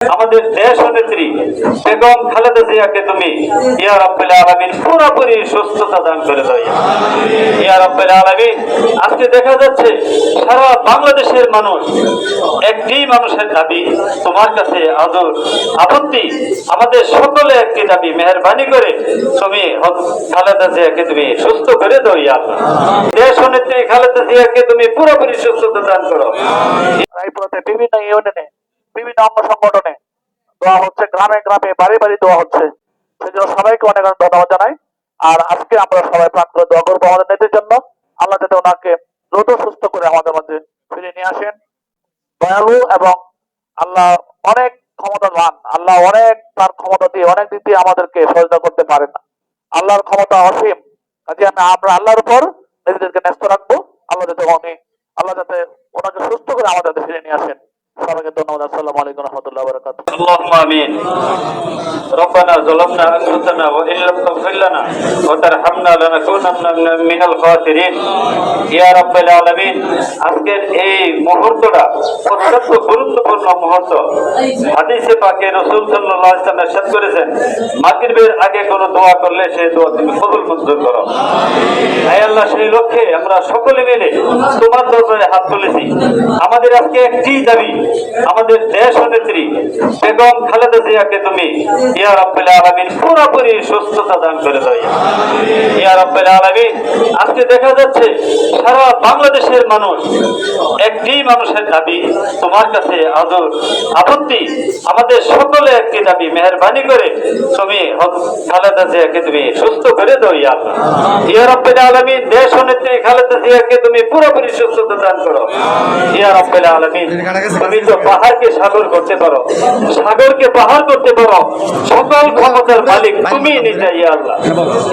আমাদের দেশ নেত্রী বেগম খালেদা জিয়াকে তুমি ইয়া রাব্বুল আলামিন পুরোপুরি সুস্থতা দান করে দাও। ইয়া রাব্বুল আলামিন, আজকে দেখা যাচ্ছে সারা বাংলাদেশের মানুষ একটি মানুষের দাবি, তোমার কাছে আদর, আপত্তি, আমাদের সকলে একটি দাবি, মেহরবানি করে তুমি খালেদা জিয়াকে তুমি সুস্থ করে দাও, ইয়া দেশ নেত্রী খালেদা জিয়াকে তুমি পুরোপুরি সুস্থতা দান করো। রায়পুরাতে বিভিন্ন ইউনিয়নে বিভিন্ন অঙ্গ সংগঠনে দোয়া হচ্ছে, গ্রামে গ্রামে, বাড়ি বাড়ি দোয়া হচ্ছে। সেজন্য সবাইকে অনেক অনেক ধন্যবাদ জানাই। আর আজকে আমরা সবাই প্রাণ করে দোয়া করব আমাদের নেতার জন্য। আল্লাহ যাতে ওনাকে দ্রুত সুস্থ করে আমাদের মধ্যে ফিরিয়ে নিয়ে আসেন। দয়ালু এবং আল্লাহ অনেক ক্ষমতাবান, আল্লাহ অনেক তার ক্ষমতা দিয়ে অনেক দিক দিয়ে আমাদেরকে সহযোগিতা করতে পারেন না। আল্লাহর ক্ষমতা অসীম। কাজে আমি আমরা আল্লাহর উপর নিজেদেরকে ন্যস্ত রাখব। আল্লাহ যাতে উনি, আল্লাহ যাতে ওনাকে সুস্থ করে আমাদের ফিরে নিয়ে আসেন। সবাইকে ধন্যবাদ আসসালামু আলাইকুম রহমতুল্লাহ বরকাত اللهم امين ربنا ظلمنا انفسنا وان لم تغفر لنا وترحمنا لنكونن من- من الخاسرين يا رب العالمين আজকের এই মুহূর্তটা অত্যন্ত গুরুত্বপূর্ণ মুহূর্ত হাদিসে পাকে রসুল সাল্লাল্লাহু আলাইহি ওয়াসাল্লাম ইরশাদ করেছেন মাগরিবের আগে কোনো দোয়া করলে সেই দোয়া তুমি কবুল মঞ্জুর করো আয় আল্লাহ সেই লক্ষ্যে আমরা সকলে মিলে তোমার দরবারে হাত তুলেছি আমাদের আজকে একটি দাবি আমাদের দেশ নেত্রী বেগম খালেদা জিয়াকে তুমি ইয়া রাব্বুল আলামিন পুরোপুরি সুস্থতা দান করে দাও। ইয়া রাব্বুল আলামিন, আজকে দেখা যাচ্ছে সারা বাংলাদেশের মানুষ একটি মানুষের দাবি, তোমার কাছে আদর, আপত্তি, আমাদের সকলে একটি দাবি, মেহরবানি করে তুমি খালেদা জিয়াকে তুমি সুস্থ করে দাও ইয়া আল্লাহ। ইয়া রাব্বুল আলামিন, দেশ নেত্রী খালেদা জিয়াকে তুমি পুরোপুরি সুস্থতা দান করো। ইয়া রাব্বুল আলামিন। তুমি তো পাহাড়কে সাগর করতে পারো। সাগরকে পাহাড় করতে পারো। সকল ক্ষমতার মালিক তুমি নিজে ইয়া আল্লাহ।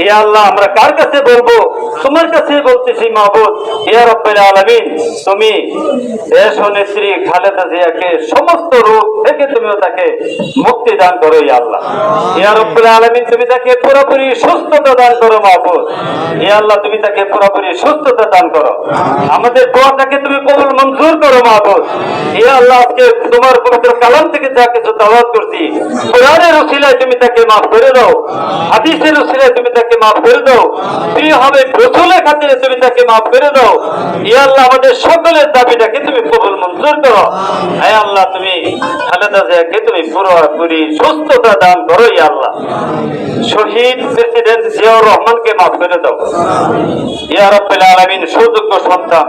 ইয়া আল্লাহ আমরা কার কাছে বলব? তোমার কাছে বলতেছি মাহবুদ ইয়া রাব্বুল আলামিন তুমি দেশ নেত্রী খালেদা জিয়াকে সমস্ত রোগ থেকে তুমিও তাকে মুক্তি দান করো আল্লাহ। ইয়া রাব্বুল আলামিন, তুমি তাকে পুরোপুরি সুস্থতা দান করো মাহবুদ ইয়া আল্লাহ, তুমি তাকে পুরোপুরি সুস্থতা দান করো। আমাদের দোয়াটাকে তুমি কবুল মঞ্জুর করো মাহবুদ আল্লাহ, আজকে তোমার পবিত্র কালাম থেকে যা কিছু করছি, কোরআনের তুমি তাকে মাফ করে দাও, হাদিসের তুমি তাকে মাফ করে দাও হবে খাতিরে তুমি তাকে মাফ করে দাও। আল্লাহ, আমাদের সকলের দাবিটাকে তুমি কবুল মঞ্জুর করো। হ্যাঁ আল্লাহ, তুমি খালেদা জিয়াকে তুমি পুরোপুরি সুস্থতা দান করো, ইয়া আল্লাহ। শহীদ প্রেসিডেন্ট জিয়াউর রহমানকে মাফ করে দাও। ইয়া রাব্বুল আলামিন, সুযোগ্য সন্তান,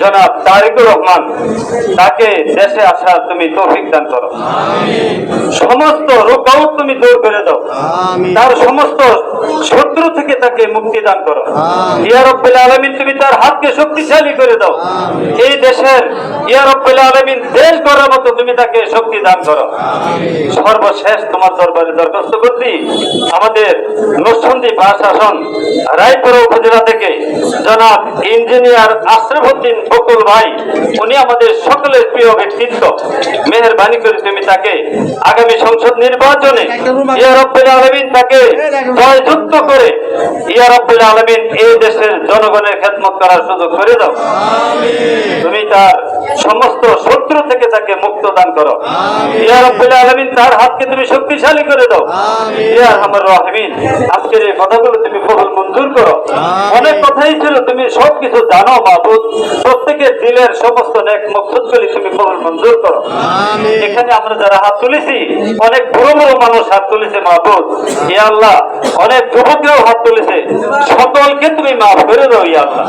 জনাব তারেকুর রহমান, তাকে দেশে আসার তুমি তৌফিক দান করো। সমস্ত রোগাউট তুমি দূর করে দাও। তার সমস্ত শত্রু থেকে তাকে মুক্তি দান করো। ইয়া রাব্বুল আলামিন তুমি তার হাতকে শক্তিশালী করে দাও। এই দেশের ইয়া রাব্বুল আলামিন দেশ গড়ার মতো তুমি তাকে শক্তি দান করো। সর্বশেষ তোমার দরবারে দরখাস্ত করছি আমাদের নরসন্দী প্রশাসন রায়পুরা উপজেলা থেকে জনাব ইঞ্জিনিয়ার ফকুল ভাই, উনি আমাদের সকলের প্রিয় ব্যক্তিত্ব। মেহরবানি করে তুমি তাকে আগামী সংসদ নির্বাচনে ইয়ারব্বুল আলামিন তাকে জয়যুক্ত করে ইয়ারব্বুল আলমিন এই দেশের জনগণের খেদমত করার সুযোগ করে দাও। তুমি তার সমস্ত শত্রু থেকে তাকে মুক্ত দান করো। ইয়া রব্বুল আলামিন তার হাতকে তুমি শক্তিশালী করে দাও। ইয়া আমার রহমিন আজকের এই কথাগুলো তুমি কবুল মঞ্জুর করো। অনেক কথাই ছিল তুমি সবকিছু জানো বাবু প্রত্যেকের দিলের সমস্ত নেক মকসুদগুলি তুমি কবুল মঞ্জুর করো। এখানে আমরা যারা হাত তুলেছি অনেক বড় বড় মানুষ হাত তুলেছে মাহবুদ ইয়া আল্লাহ অনেক যুবকরাও হাত তুলেছে। সকলকে তুমি মাফ করে দাও ইয়া আল্লাহ।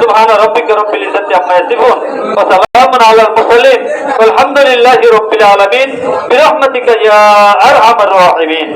সুবহান রাব্বিকা রব্বিল ইজ্জাতি আম্মা ইয়াসিফুন। ওয়া সালামুন আলাল মুরসালিন। ওয়ালহামদুলিল্লাহি রাব্বিল আলামিন। বিরহমাতিকা ইয়া আরহামার রাহিমিন।